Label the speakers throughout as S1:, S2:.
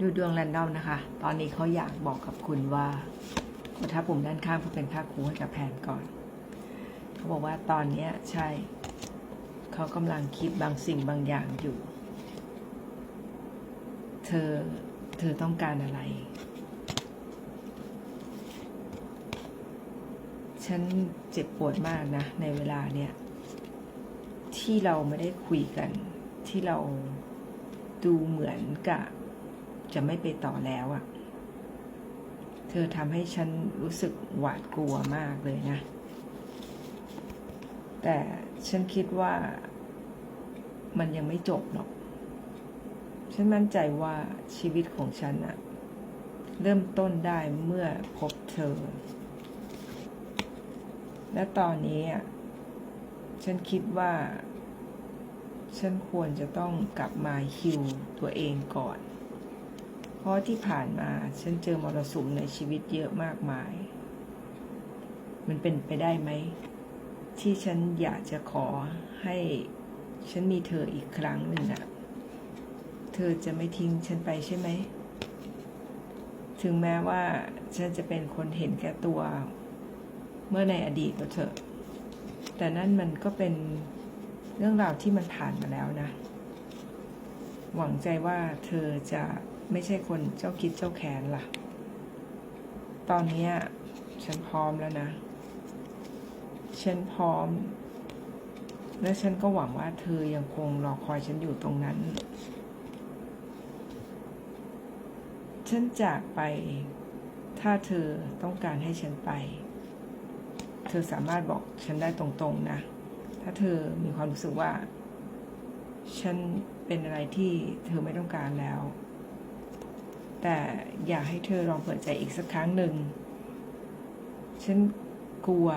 S1: ดูดวงแรนดอมนะคะ ตอนนี้เขาอยากบอกกับคุณว่ากดทับปุ่มด้านข้างเพื่อเป็นค่าคูให้กับแผนก่อน เขาบอกว่าตอนนี้ใช่ เขากำลังคิดบางสิ่งบางอย่างอยู่ เธอ เธอต้องการอะไร ฉันเจ็บปวดมากนะ ในเวลาเนี้ยที่เราไม่ได้คุยกัน ที่เราดูเหมือนกับ จะไม่ไปต่อแล้วอะ่ะ เธอทำให้ฉันรู้สึกหวาดกลัวมากเลยนะ แต่ฉันคิดว่ามันยังไม่จบหรอก ฉันมั่นใจว่าชีวิตของฉันอะเริ่มต้นได้เมื่อพบเธอ และตอนนี้อะฉันคิดว่า ฉันควรจะต้องกลับมาฮิวตัวเองก่อน เพราะที่ผ่านมาฉันเจอมรสุมในชีวิตเยอะมากมาย มันเป็นไปได้ไหม ที่ฉันอยากจะขอให้ฉันมีเธออีกครั้งหนึ่งอะเธอจะไม่ทิ้งฉันไปใช่ไหม ถึงแม้ว่าฉันจะเป็นคนเห็นแก่ตัว เมื่อในอดีตก็เถอะ แต่นั่นมันก็เป็นเรื่องราวที่มันผ่านมาแล้วนะ หวังใจว่าเธอจะไม่ใช่คนเจ้าคิดเจ้าแค้นล่ะ ตอนนี้ฉันพร้อมแล้วนะ ฉันพร้อม และฉันก็หวังว่าเธอยังคงรอคอยฉันอยู่ตรงนั้น ฉันจากไป ถ้าเธอต้องการให้ฉันไป เธอสามารถบอกฉันได้ตรงๆนะ ถ้าเธอมีความรู้สึกว่า ฉันเป็นอะไรที่เธอไม่ต้องการแล้ว แต่อยากให้เธอลองเปิดใจอีกสักครั้งหนึ่ง ฉันกลัว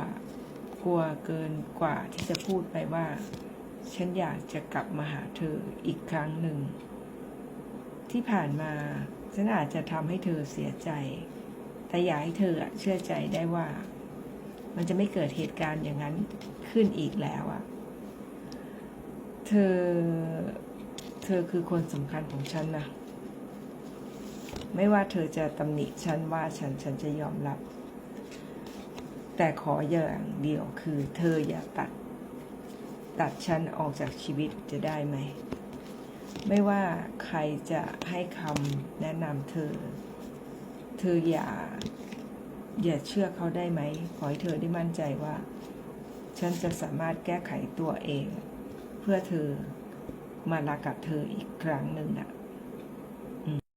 S1: กลัวเกินกว่าที่จะพูดไปว่า ฉันอยากจะกลับมาหาเธออีกครั้งหนึ่ง ที่ผ่านมาฉันอาจจะทำให้เธอเสียใจ แต่อยากให้เธอเชื่อใจได้ว่า มันจะไม่เกิดเหตุการณ์อย่างนั้นขึ้นอีกแล้วอะ เธอ เธอคือคนสำคัญของฉันนะ ไม่ว่าเธอจะตำหนิฉันว่าฉันฉันจะยอมรับ แต่ขออย่างเดียวคือเธออย่าตัด ตัดฉันออกจากชีวิตจะได้ไหม ไม่ว่าใครจะให้คำแนะนำเธอ เธออย่า อย่าเชื่อเขาได้ไหม ขอให้เธอได้มั่นใจว่า ฉันจะสามารถแก้ไขตัวเอง เพื่อเธอมารักกับเธออีกครั้งหนึ่งนะ